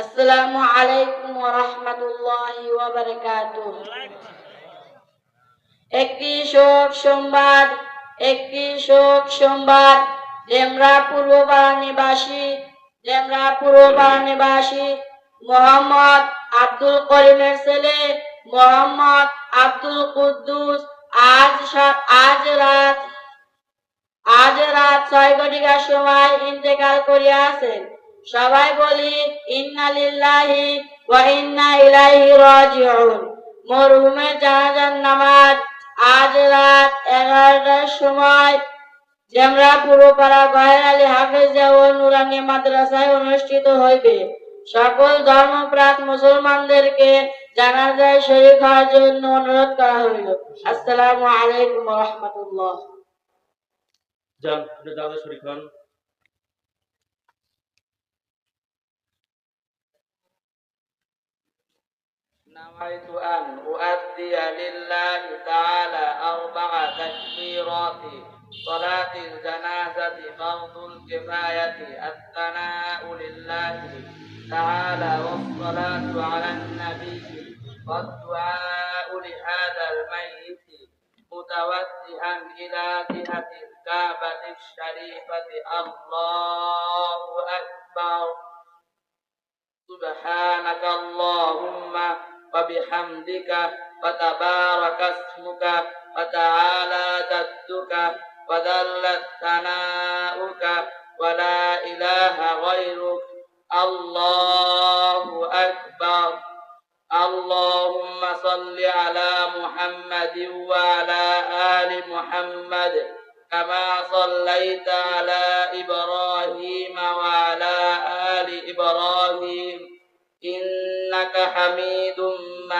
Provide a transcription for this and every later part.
আসসালামু আলাইকুম ওয়া রাহমাতুল্লাহি ওয়া বারাকাতুহু। একটি শোক সংবাদ, একটি শোক সংবাদ ডেমরা পূর্বপাড়া নিবাসী ডেমরা পূর্বপাড়া নিবাসী, মোহাম্মদ আব্দুল করিমের ছেলে, মোহাম্মদ আব্দুল কুদ্দুস, আজ আজ রাত আজ রাত ছয় ঘটিকার সময় ইন্তেকাল করিয়াছেন। সবাই বলি ইন্না লিল্লাহি ওয়া ইন্না ইলাইহি রাজিউন। মরহুমের জানাজার নামাজ আজ রাত এগারোটার সময় জেমরা পুরোপাড়া গহের আলী হাফেজ ও নুরানি মাদ্রাসায় অনুষ্ঠিত হইবে। সকল ধর্মপ্রাণ মুসলমানদেরকে জানাজায় শরীক হওয়ার জন্য অনুরোধ করা হইল। আসসালামু আলাইকুম রাহমাতুল্লাহ। দাদা শরীফ হন। نويت أن أؤدي لله تعالى أربع تكبيرات صلاة الجنازة فرض الكفاية الثناء لله تعالى والصلاة على النبي والدعاء لهذا الميت متوجها إلى جهة الكعبة الشريفة. الله أكبر. سبحانك اللهم وبحمدك وتبارك اسمك وتعالى جدك وذلت ثناؤك ولا إله غيرك. الله أكبر. اللهم صل على محمد وعلى آل محمد كما صليت على إبراهيم وعلى آل إبراهيم. إنك حميد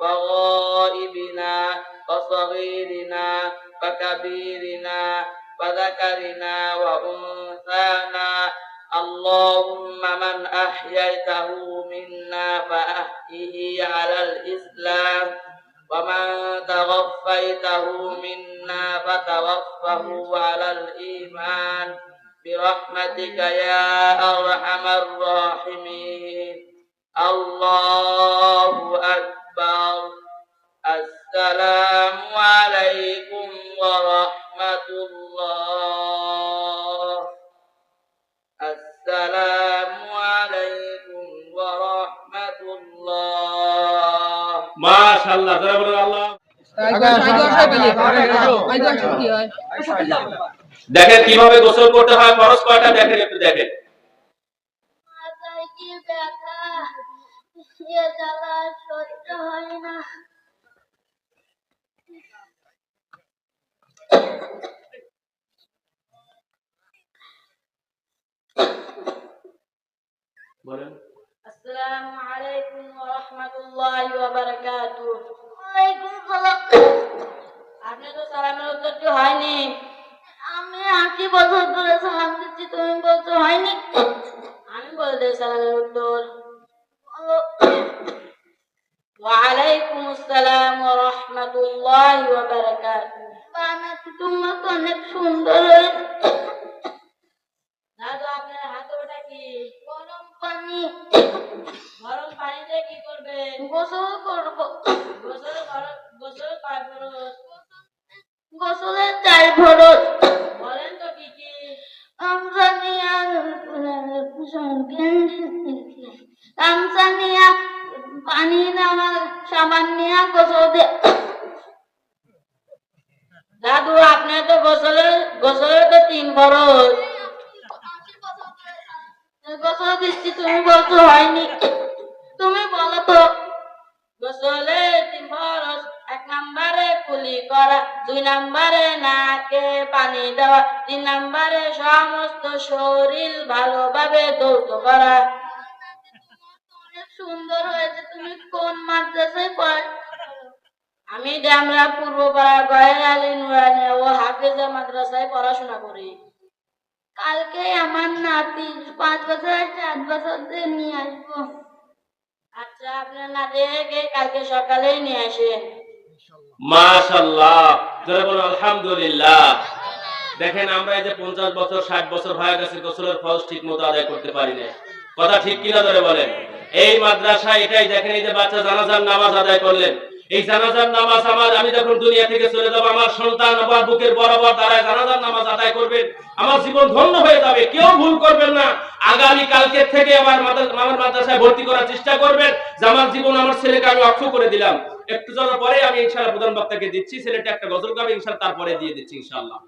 وغائبنا وصغيرنا وكبيرنا وذكرنا وأنثانا. اللهم من أحييته منا فأحيه على الإسلام. ومن توفيته منا فتوفه على الإيمان. برحمتك يا أرحم الراحمين. الله السلام عليكم ورحمة الله السلام عليكم ورحمة الله মাশাআল্লাহ যারা বলেন আল্লাহ দেখেন কিভাবে গোসল করতে হয় খরচ কয়টা দেখেন একটু দেখেন মাথায় কি ব্যথা এ জ্বালা সহ্য হয় না বলেন। আসসালামু আলাইকুম ওয়া রাহমাতুল্লাহি ওয়া বারাকাতুহু ওয়ালাইকুম সালাম। আপনি তো সালামের উত্তরটি হয়নি? আমি আশি বছর ধরে সালাম দিচ্ছি তুমি বলছো হয়নি? আমি বলতে সালামের উত্তর। ওয়ালাইকুম আসসালাম ওয়া রাহমাতুল্লাহি ওয়া বারাকাতুহু বানাতে তোমার পানি। গরম পানিতে কি করবে? গোসল করব। গোসল গোসল কয় ফরজ গোসলের চার বলেন তো কি কি? আমসানিয়া আমসানিয়া পানি নামা সামান্য গোসল। দে দাদু আপনার তো গোসলের গোসলের তো তিন ফরজ দিচ্ছি তুমি বলছো হয়নি। তুমি বলো তো, গোসলে তিন এক নম্বরে কুলি করা, দুই নম্বরে নাকে পানি দেওয়া, তিন নম্বরে সমস্ত শরীর ভালোভাবে দৌত করা। সুন্দর হয়েছে, তুমি কোন মাদ্রাসায় পড়? আমি ড্যামরা পূর্বপাড়া গয়ের আলী নুরানি ও হাফিজা মাদ্রাসায় পড়াশোনা করি। কালকে আমার নাতি পাঁচ বছর চার বছর নিয়ে আসব। আচ্ছা আপনার নাতিকে কালকে সকালেই নিয়ে বলুন, আলহামদুলিল্লাহ। দেখেন, আমরা এই যে পঞ্চাশ বছর, ষাট বছর হয়ে গেছে গোসলের ফরজ ঠিক মতো আদায় করতে পারি না কথা ঠিক কিনা ধরে বলেন? এই মাদ্রাসায় এটাই দেখেন, এই যে বাচ্চা জানাজার নামাজ আদায় করলেন। এই জানাজার নামাজ আমার, আমি যখন দুনিয়া থেকে চলে যাব, আমার সন্তান আমার বুকের বরাবর দাঁড়ায় জানাজার নামাজ আদায় করবেন। আমার জীবন ধন্য হয়ে যাবে, কেউ ভুল করবেন না। আগামী কালকে থেকে আমার আমার মাদ্রাসায় ভর্তি করার চেষ্টা করবেন, যে আমার জীবন আমার ছেলেকে আমি অক্ষ করে দিলাম। একটু জন পরে আমি ইনশাআল্লাহ প্রধান বক্তাকে দিচ্ছি, ছেলেটা একটা গজল গাবে, ইনশাআল্লাহ তারপরে দিয়ে দিচ্ছি, ইনশাআল্লাহ।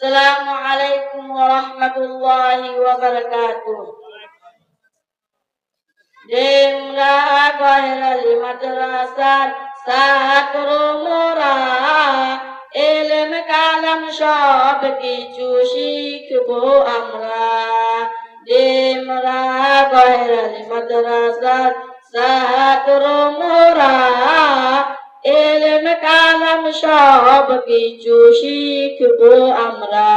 আসসালামু আলাইকুম ওয়া রাহমাতুল্লাহি ওয়া বারাকাতুহু ডেমরা গয়রালি মাদ্রাসার ছাত্র মোরা এলেম কালাম সব কিছু শিখব আমরা ডেমরা গয়রালি মাদ্রাসার ছাত্র মোরা এলেম কালাম সব কিছু শিখব আমরা।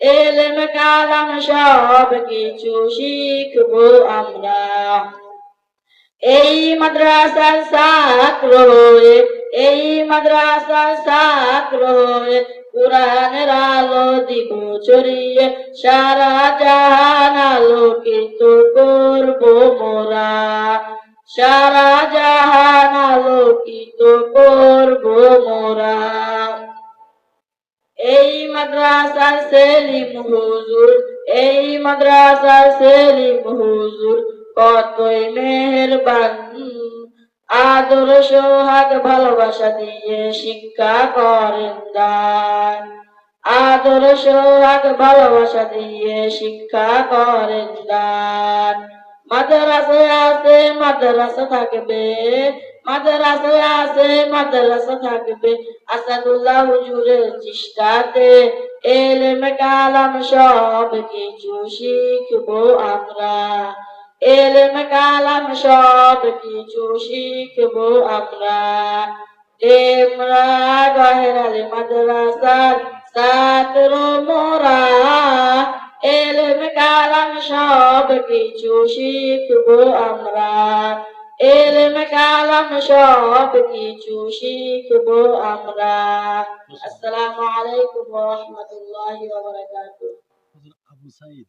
এলেম কালাম সব কিছু শিখব আমরা। এই মাদ্রাসার ছাত্র হয়ে, এই মাদ্রাসার ছাত্র হয়ে কোরআনের আলো দিব ছড়িয়ে, সারা জাহান আলোকিত সেলিম হুজুর, এই মাদ্রাসার সেলিম হুজুর, কতই মেহেরবান। আদর, সোহাগ, ভালোবাসা দিয়ে শিক্ষা করেন দান। আদর, সোহাগ, ভালোবাসা দিয়ে শিক্ষা করেন দান। মাদ্রাসায় আছে, মাদ্রাসা থাকবে। মাদ্রাসায় আছে, মাদ্রাসা থাকবে। আসাদুল্লাহ হুজুরের চেষ্টাতে এলেম কালাম সব কিছু শিখব আমরা। এলেম কালাম সব কিছু শিখব আমরা। ডেমরা গহেরালি মাদ্রাসার ছাত্র মোরা। এলেম কালাম সব কিছু শিখব আমরা। এলেম কালাম সব কিছু শিখব আমরা আসসালামু আলাইকুম ওয়া রাহমাতুল্লাহি ওয়া বারাকাতুহু হুজুর আবু সাইদ